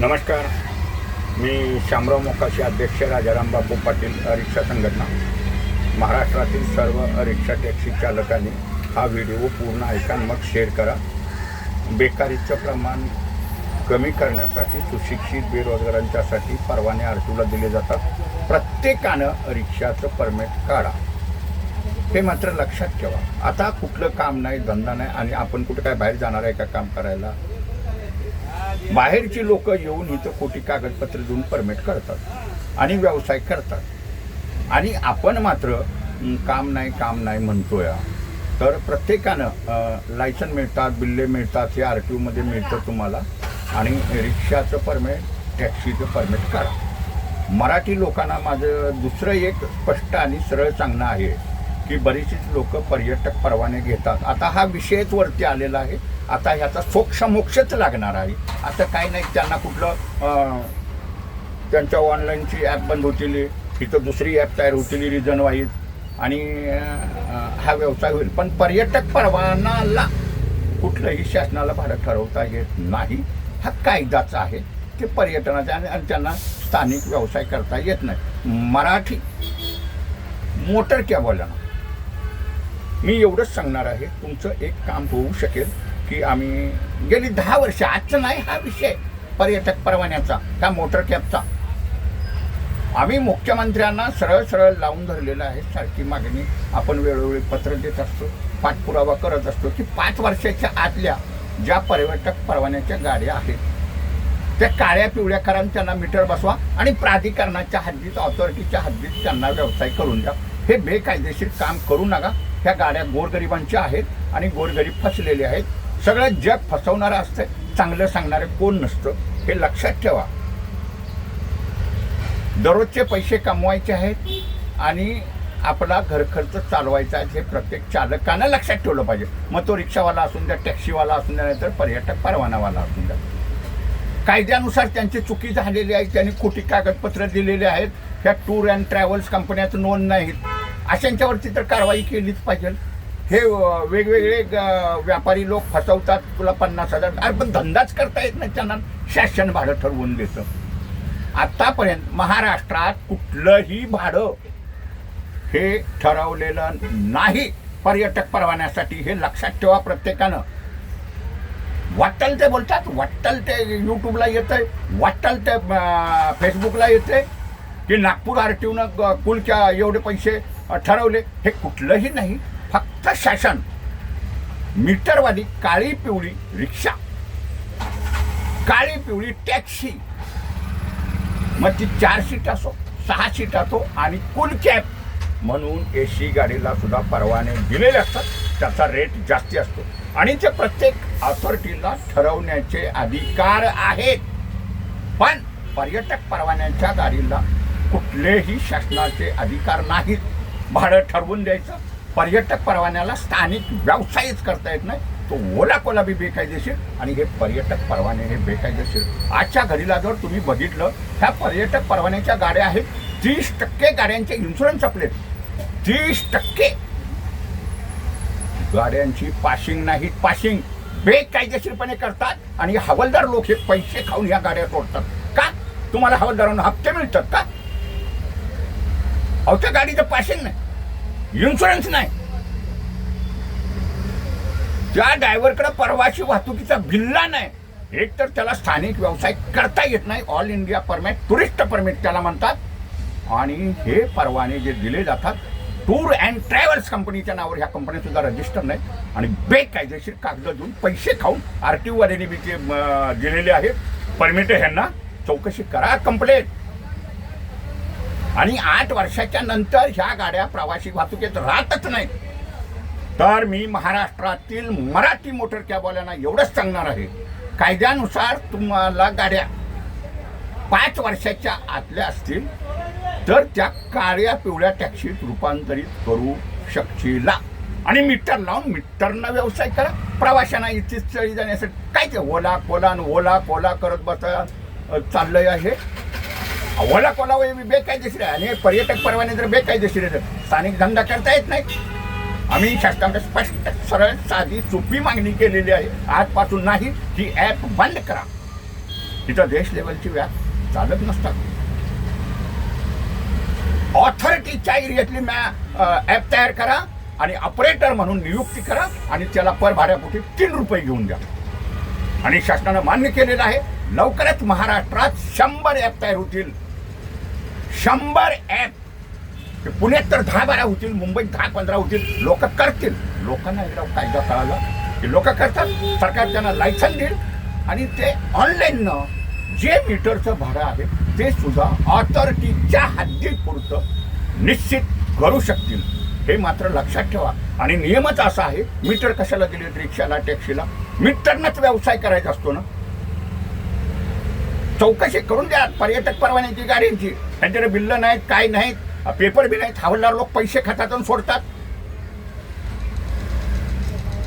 नमस्कार. मी शामराव मोकाशी अध्यक्ष राजाराम बापू पाटील रिक्षा संघटना. महाराष्ट्रातील सर्व रिक्षा टॅक्सी चालकांनी हा व्हिडिओ पूर्ण ऐका मग शेअर करा. बेकारीचं प्रमाण कमी करण्यासाठी सुशिक्षित बेरोजगारांच्यासाठी परवाने आरटीओला दिले जातात. प्रत्येकानं रिक्षाचं परमिट काढा. हे मात्र लक्षात ठेवा. आता कुठलं काम नाही धंदा नाही आणि आपण कुठं काय बाहेर जाणार आहे का काम करायला? बाहेरची लोक येऊन इथं खोटी कागदपत्र देऊन परमिट करतात आणि व्यवसाय करतात. आणि आपण मात्र काम नाही काम नाही म्हणतोय. तर प्रत्येकानं लायसन मिळतात बिल्ले मिळतात हे आर टी ओमध्ये मिळतं तुम्हाला. आणि रिक्षाचं परमिट टॅक्सीचं परमिट काढा मराठी लोकांना माझं दुसरं एक स्पष्ट आणि सरळ सांगणं आहे. की बरीचशीच लोक पर्यटक परवाने घेतात. आता हा विषयच वरती आलेला आहे. आता ह्याचा सोक्षमोक्षच लागणार आहे. आता काही नाही त्यांना कुठलं त्यांच्या ऑनलाईनची ॲप बंद होतील इथं दुसरी ॲप तयार होतील रिझन वाईज. आणि हा व्यवसाय होईल. पण पर्यटक परवानाला कुठलंही शासनाला भाडं ठरवता येत नाही. हा कायदाचा आहे. ते पर्यटनाचा आणि त्यांना स्थानिक व्यवसाय करता येत नाही. मराठी मोटर क्या बोलना मी एवढंच सांगणार आहे. तुमचं एक काम होऊ शकेल की आम्ही गेली दहा वर्ष आजचं नाही हा विषय पर्यटक परवान्याचा त्या मोटर कॅबचा. आम्ही मुख्यमंत्र्यांना सरळ सरळ लावून धरलेलं आहे सारखी मागणी आपण वेळोवेळी पत्र देत असतो पाठपुरावा करत असतो की पाच वर्षाच्या आतल्या ज्या पर्यटक परवान्याच्या गाड्या आहेत त्या काळ्या पिवळ्या करून त्यांना मीटर बसवा आणि प्राधिकरणाच्या हद्दीत ऑथॉरिटीच्या हद्दीत त्यांना व्यवसाय करून द्या. हे बेकायदेशीर काम करू नका. ह्या गाड्या गोरगरिबांच्या आहेत आणि गोरगरीब फसलेले आहेत. सगळं जग फसवणारं असतं. चांगलं सांगणारे कोण नसतं हे लक्षात ठेवा. दररोजचे पैसे कमवायचे आहेत आणि आपला घरखर्च चालवायचा आहे हे प्रत्येक चालकानं लक्षात ठेवलं पाहिजे. मग तो रिक्षावाला असून द्या टॅक्सीवाला असून द्या नाहीतर पर्यटक परवानावाला असून द्या. कायद्यानुसार त्यांची चुकी झालेली आहे त्यांनी खोटी कागदपत्र दिलेली आहेत. ह्या टूर अँड ट्रॅव्हल्स कंपन्यात नोंद नाहीत. अशांच्यावरती तर कारवाई केलीच पाहिजे. हे वेगवेगळे व्यापारी लोक फसवतात. तुला पन्नास हजार अरे पण धंदाच करता येत नाही त्यांना. शासन भाडं ठरवून देतं. आतापर्यंत महाराष्ट्रात कुठलंही भाडं हे ठरवलेलं नाही. पर्यटक परवान्यासाठी हे लक्षात ठेवा प्रत्येकानं. वाटल ते बोलतात. वाटल ते यूट्यूबला येतंय. वाटल ते फेसबुकला येते की नागपूर आर टीनं कुलच्या एवढे पैसे ठरवले हे कुठलंही नाही फक्त शासन. मीटरवाली काळी पिवळी रिक्षा काळी पिवळी टॅक्सी. मग ती चार सीट असो सहा सीट असो आणि कुल कॅब. म्हणून ए सी गाडीला सुद्धा परवाने दिलेले असतात. त्याचा रेट जास्ती असतो. आणि ते प्रत्येक अथॉरिटीला ठरवण्याचे अधिकार आहेत. पण पर्यटक परवान्यांच्या गाडीला कुठलेही शासनाचे अधिकार नाहीत. भाडं ठरवून द्यायचं. पर्यटक परवान्याला स्थानिक व्यवसायच करता येत नाही. तो ओला कोला बी बेकायदेशीर आणि हे पर्यटक परवाने हे बेकायदेशीर. आजच्या घडीला जर तुम्ही बघितलं ह्या पर्यटक परवान्याच्या गाड्या आहेत. तीस टक्के गाड्यांचे इन्शुरन्स आपले तीस टक्के. गाड्यांची पाशिंग नाही पाशिंग बेकायदेशीरपणे करतात आणि हवालदार लोक हे पैसे खाऊन ह्या गाड्या सोडतात का? तुम्हाला हवालदारांना हप्ते मिळतात का? अवत्या गाडीचं पाशिंग नाही. इन्शुरन्स नाही. त्या ड्रायव्हरकडे परवाशी वाहतुकीचा बिल्ला नाही. एक तर त्याला स्थानिक व्यवसाय करता येत नाही. All India permit tourist permit त्याला म्हणतात. आणि हे परवाने जे दिले जातात टूर अँड ट्रॅव्हल्स कंपनीच्या नावावर ह्या कंपन्या सुद्धा रजिस्टर नाहीत आणि बेकायदेशीर कागद देऊन पैसे खाऊन आर टी ओवाल्याने बी जे दिलेले आहेत. परमिट ह्यांना चौकशी करा कंप्लेंट आणि आठ वर्षाच्या नंतर ह्या गाड्या प्रवासी वाहतुकीत राहतच नाहीत. तर मी महाराष्ट्रातील मराठी मोटर कॅबवाल्यांना एवढंच सांगणार आहे. कायद्यानुसार तुम्हाला गाड्या पाच वर्षाच्या आतल्या असतील तर त्या काळ्या पिवळ्या टॅक्सीत रूपांतरित करू शकशील. आणि मीटर लावून मीटरनं व्यवसाय करा. प्रवाशांना इथे चळी जाण्यासाठी काय ते ओला कोला ओला कोला करत बसा चाललंय आहे. ओला कोलावं हे बेकायदेशीर आहे. आणि पर्यटक परवाने जर बेकायदेशीर आहे तर स्थानिक धंदा करता येत नाही. आम्ही शासनाकडे स्पष्ट सरळ साधी सोपी मागणी केलेली आहे. आजपासून नाही ही ॲप बंद करा. तिथं देश लेवलची व्याप चालत नसतात. ऑथॉरिटीच्या एरियातली मॅ ॲप तयार करा आणि ऑपरेटर म्हणून नियुक्ती करा आणि त्याला पर भाड्यापोटी तीन रुपये घेऊन द्या. आणि शासनानं मान्य केलेलं आहे लवकरच महाराष्ट्रात शंभर ॲप तयार होतील. शंभर ॲप पुण्यात तर दहा बारा होतील मुंबईत दहा पंधरा होतील. लोक करतील. लोकांना एकदा कायदा कळाला की लोक करतात. सरकार त्यांना लायसन देईल. आणि ते ऑनलाईननं जे मीटरचं भाडं आहे ते सुद्धा ऑथॉरिटीच्या हद्दीपुरतं निश्चित करू शकतील. हे मात्र लक्षात ठेवा. आणि नियमच असा आहे मीटर कशाला दिले रिक्षाला टॅक्सीला? मीटरनंच व्यवसाय करायचा असतो ना? चौकशी करून द्या. पर्यटक परवान्याची गाड्यांची त्यांच्याकडे बिल्ल नाहीत काय नाहीत. पेपर बी नाहीत. हवालदार लोक पैसे खातात सोडतात.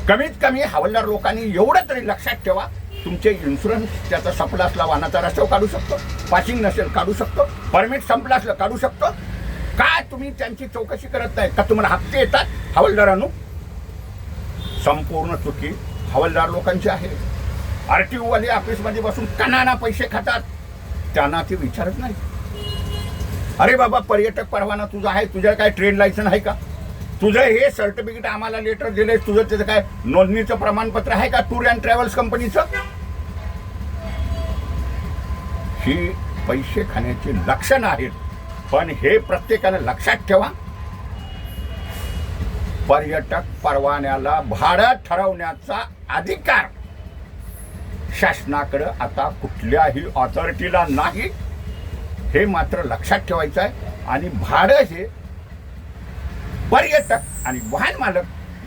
कमीत कमी हवालदार लोकांनी एवढं तरी लक्षात ठेवा. तुमचे इन्शुरन्स त्याचा संपला असला वाहनाचा रस्त्यावर काढू शकतो. पासिंग नसेल काढू शकतो. परमिट संपलं असलं काढू शकतो. का तुम्ही त्यांची चौकशी करत नाही? का तुम्हाला हप्ते येतात? हवालदारांनो संपूर्ण चुकी हवालदार लोकांची आहे. आर टी ओवाले ऑफिसमध्ये बसून कणाना पैसे खातात. त्यांना ते विचारत नाही. अरे बाबा पर्यटक परवाना तुझा आहे तुझ्या काय ट्रेन लायसन आहे का? तुझं हे सर्टिफिकेट आम्हाला लेटर दिलंय तुझं त्याचं काय नोंदणीचं प्रमाणपत्र आहे का टूर अँड ट्रॅव्हल्स कंपनीचं ही पैसे खाण्याची लक्षणं आहेत पण हे प्रत्येकानं लक्षात ठेवा. पर्यटक परवान्याला भाडं ठरवण्याचा अधिकार शासनाकडं आता कुठल्याही ऑथॉरिटीला नाही. हे मात्र लक्षात ठेवायचं आहे. आणि भाडं हे पर्यटक आणि वाहन मालक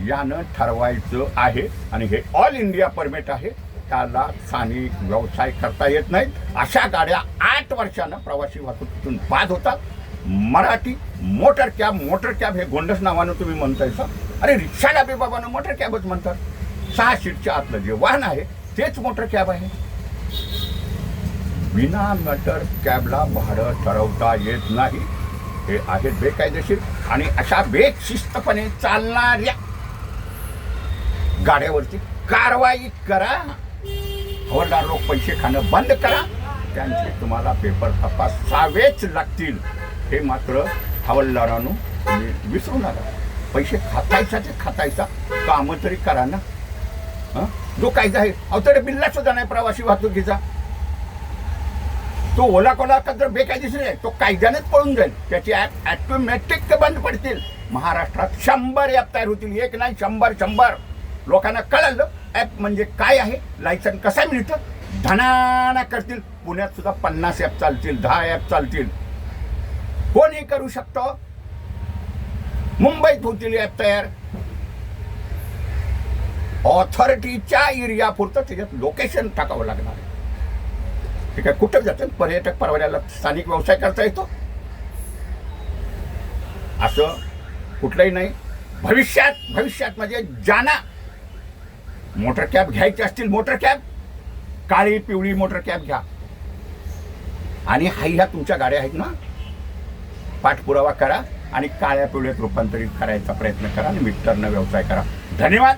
यानं ठरवायचं आहे. आणि हे ऑल इंडिया परमिट आहे. त्याला स्थानिक व्यवसाय करता येत नाहीत अशा गाड्या आठ वर्षानं प्रवासी वाहतुकीतून बाद होतात. Marathi motor cab motor cab हे गोंडस नावानं तुम्ही म्हणताय सर. अरे रिक्षाला बी बाबानं मोटर कॅबच म्हणतात. सहा सीटच्या आतलं जे वाहन आहे तेच मोटर कॅब आहे. विना मोटर कॅबला भाडं ठरवता येत नाही. हे आहेत बेकायदेशीर आणि अशा बेशिस्तपणे चालणाऱ्या गाड्यावरती कारवाई करा. हवालदार लोक पैसे खाणं बंद करा. त्यांचे तुम्हाला पेपर तपासावेच लागतील. हे मात्र हवलदारानं तुम्ही विसरू नका. पैसे खातायचा ते खातायचा कामं तरी करा ना. जो कायदा आहे अवतडे बिल्ला सुद्धा नाही प्रवासी वाहतुकीचा तो ओला कोला का जर बेकायदेशीर आहे. तो कायद्यानेच पळून जाईल. त्याची ॲटोमॅटिक बंद पडतील. महाराष्ट्रात शंभर ॲप तयार होतील. एक नाही शंभर शंभर. लोकांना कळलं ॲप म्हणजे काय आहे? लायसन कसं मिळतं? धनाना करतील. पुण्यात सुद्धा पन्नास ॲप चालतील दहा ॲप चालतील. कोणी करू शकतो. मुंबईत होतील ॲप तयार. ऑथॉरिटीच्या एरियापुरतं त्याच्यात लोकेशन टाकावं लागणार आहे. ठीक आहे कुठं जातं? पर्यटक परवान्याला स्थानिक व्यवसाय करता येतो? असं कुठलंही नाही. भविष्यात भविष्यात म्हणजे ज्यांना मोटर कॅब घ्यायची असतील मोटर कॅब. काळी पिवळी मोटर कॅब घ्या. आणि हाई ह्या तुमच्या गाड्या आहेत ना? पाठपुरावा करा आणि काळ्या पिवळ्यात रूपांतरित करायचा प्रयत्न करा आणि मीटरनं व्यवसाय करा. धन्यवाद.